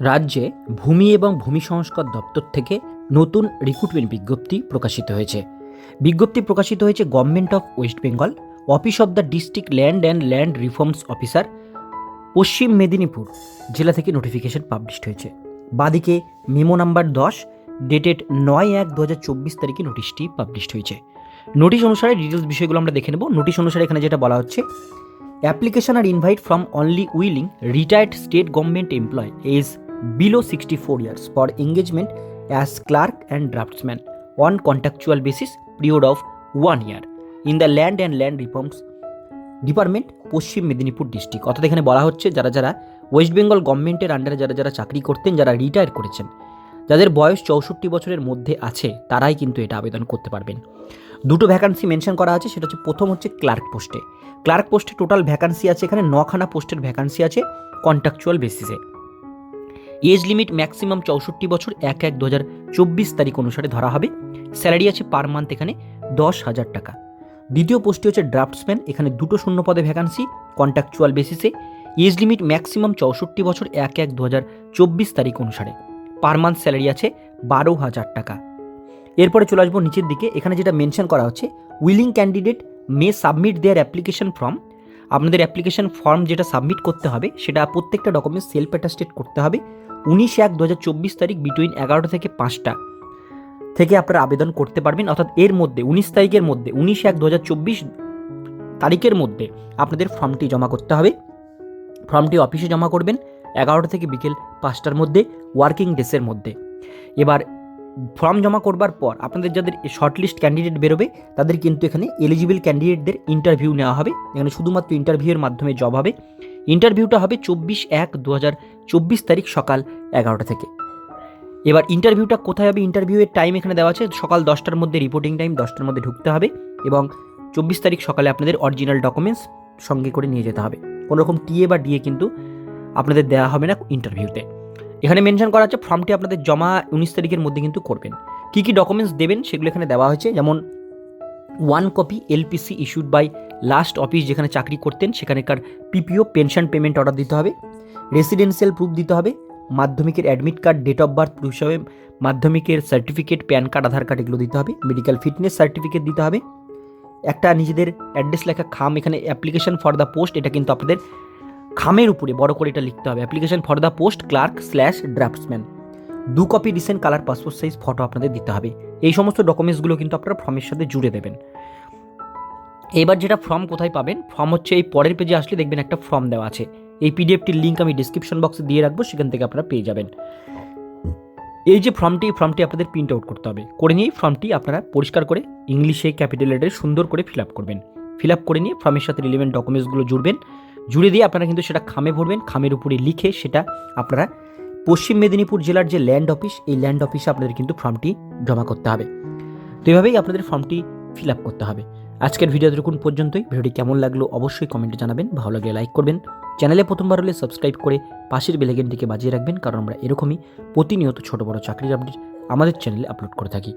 রাজ্যে ভূমি এবং ভূমি সংস্কার দপ্তর থেকে নতুন রিক্রুটমেন্ট বিজ্ঞপ্তি প্রকাশিত হয়েছে। বিজ্ঞপ্তি প্রকাশিত হয়েছে government of West Bengal office of the district land and land reforms officer Paschim Medinipur জেলা থেকে নোটিফিকেশন পাবলিশড হয়েছে। বাদিকে মেমো নাম্বার দশ ডেটেড নয় এক দু হাজার চব্বিশ তারিখে নোটিশটি পাবলিশড হয়েছে। নোটিশ অনুসারে ডিটেলস বিষয়গুলো আমরা দেখে নেব। নোটিশ অনুসারে এখানে যেটা বলা হচ্ছে application R invite from only willing retired state government employ age below 64 years for engagement as clerk and draftsman on contractual basis, period of one year. In the land and land reforms department Paschim Medinipur district অর্থাৎ এখানে বলা হচ্ছে যারা যারা West Bengal গভর্নমেন্টের আন্ডারে যারা যারা চাকরি করতেন, যারা রিটায়ার করেছেন, যাদের বয়স চৌষট্টি বছরের মধ্যে আছে, তারাই কিন্তু এটা আবেদন করতে পারবেন। দুটো ভ্যাকান্সি মেনশন করা আছে, সেটা হচ্ছে প্রথম হচ্ছে ক্লার্ক পোস্টে ক্লার্ক পোস্টে টোটাল ভ্যাকান্সি আছে এখানে, নখানা পোস্টের ভ্যাকান্সি আছে কন্ট্রাকচুয়াল বেসিসে এজ লিমিট ম্যাক্সিমাম চৌষট্টি বছর এক এক দু হাজার চব্বিশ তারিখ অনুসারে ধরা হবে। স্যালারি আছে পার মান্থ এখানে দশ হাজার টাকা। দ্বিতীয় পোস্টটি হচ্ছে ড্রাফটসম্যান, এখানে দুটো শূন্য পদে ভ্যাকান্সি কন্ট্রাকচুয়াল বেসিসে এজ লিমিট ম্যাক্সিমাম চৌষট্টি বছর এক এক দু হাজার চব্বিশ তারিখ অনুসারে। পার মান্থ স্যালারি আছে বারো হাজার টাকা। এরপরে চলে আসব নিচের দিকে, এখানে যেটা মেনশন করা হচ্ছে willing candidate may submit their application form আপনাদের অ্যাপ্লিকেশন ফর্ম যেটা সাবমিট করতে হবে, সেটা প্রত্যেকটা ডকুমেন্টস সেলফ অ্যাটাস্টেড করতে হবে। উনিশ এক দু তারিখ বিটুইন এগারোটা থেকে পাঁচটা থেকে আপনারা আবেদন করতে পারবেন। অর্থাৎ এর মধ্যে, উনিশ তারিখের মধ্যে, উনিশ এক দু তারিখের মধ্যে আপনাদের ফর্মটি জমা করতে হবে। ফর্মটি অফিসে জমা করবেন এগারোটা থেকে বিকেল পাঁচটার মধ্যে ওয়ার্কিং ডেসের মধ্যে। এবার ফর্ম জমা করবার পর আপনাদের যাদের শর্টলিস্ট ক্যান্ডিডেট বেরোবে, তাদের কিন্তু এখানে এলিজিবল ক্যান্ডিডেটদের ইন্টারভিউ নেওয়া হবে। এখানে শুধুমাত্র ইন্টারভিউয়ের মাধ্যমে জব হবে। ইন্টারভিউটা হবে চব্বিশ এক দু হাজার চব্বিশ তারিখ সকাল এগারোটা থেকে। এবার ইন্টারভিউটা কোথায় হবে? ইন্টারভিউয়ের টাইম এখানে দেওয়া আছে। সকাল দশটার মধ্যে রিপোর্টিং টাইম দশটার মধ্যে ঢুকতে হবে এবং চব্বিশ তারিখ সকালে আপনাদের অরিজিনাল ডকুমেন্টস সঙ্গে করে নিয়ে যেতে হবে। কোনো রকম টিএ বা ডিএ কিন্তু আপনাদের দেওয়া হবে না ইন্টারভিউতে এখানে মেনশন করা আছে ফর্মটি আপনাদের জমা উনিশ তারিখের মধ্যে কিন্তু করবেন। কী কী ডকুমেন্টস দেবেন সেগুলো এখানে দেওয়া হয়েছে। যেমন one copy LPC issued by last office যেখানে চাকরি করতেন, সেখানকার পিপিও পেনশন পেমেন্ট অর্ডার দিতে হবে। রেসিডেন্সিয়াল প্রুফ দিতে হবে, মাধ্যমিকের admit card date of birth proof হিসাবে মাধ্যমিকের certificate PAN card Aadhaar card এগুলো দিতে হবে মেডিকেল ফিটনেস সার্টিফিকেট দিতে হবে। একটা নিজেদের অ্যাড্রেস লেখা খাম, এখানে অ্যাপ্লিকেশন ফর দ্য পোস্ট এটা কিন্তু আপনাদের খামের উপরে বড় করে এটা লিখতে হবে application for the post clerk slash draftsman দু copy recent colour passport size photo আপনাদের দিতে হবে। এই সমস্ত ডকুমেন্টসগুলো কিন্তু আপনারা ফর্মের সাথে জুড়ে দেবেন। এবার যেটা ফর্ম কোথায় পাবেন ফর্ম হচ্ছে এই পরের পেজে আসলে দেখবেন একটা ফর্ম দেওয়া আছে। এই পিডিএফটির লিঙ্ক আমি ডিসক্রিপশন বক্সে দিয়ে রাখব, সেখান থেকে আপনারা পেয়ে যাবেন। এই যে ফর্মটি এই ফর্মটি আপনাদের প্রিন্ট আউট করতে হবে। করে নিয়ে ফর্মটি আপনারা পরিষ্কার করে ইংলিশে ক্যাপিটাল লেটারে সুন্দর করে ফিল আপ করবেন। ফিল আপ করে নিয়ে ফর্মের সাথে রিলেভেন্ট ডকুমেন্টসগুলো জুড়বেন। জুড়ে দিয়ে আপনারা কিন্তু সেটা খামে ভরবেন, খামের উপরে লিখে সেটা আপনারা পশ্চিম মেদিনীপুর জেলার যে ল্যান্ড অফিস এই ল্যান্ড অফিসে আপনাদের কিন্তু ফর্মটি জমা করতে হবে। তো এভাবেই আপনাদের ফর্মটি ফিল আপ করতে হবে। আজকের ভিডিও দেখুন পর্যন্তই। ভিডিওটি কেমন লাগল অবশ্যই কমেন্টে জানাবেন। ভালো লাগলে লাইক করবেন। চ্যানেলে প্রথমবার হলে সাবস্ক্রাইব করে পাশের বেলেগেনটিকে বাজিয়ে রাখবেন, কারণ আমরা এরকমই প্রতিনিয়ত ছোট বড় চাকরির আপডেট আমাদের চ্যানেলে আপলোড করে থাকি।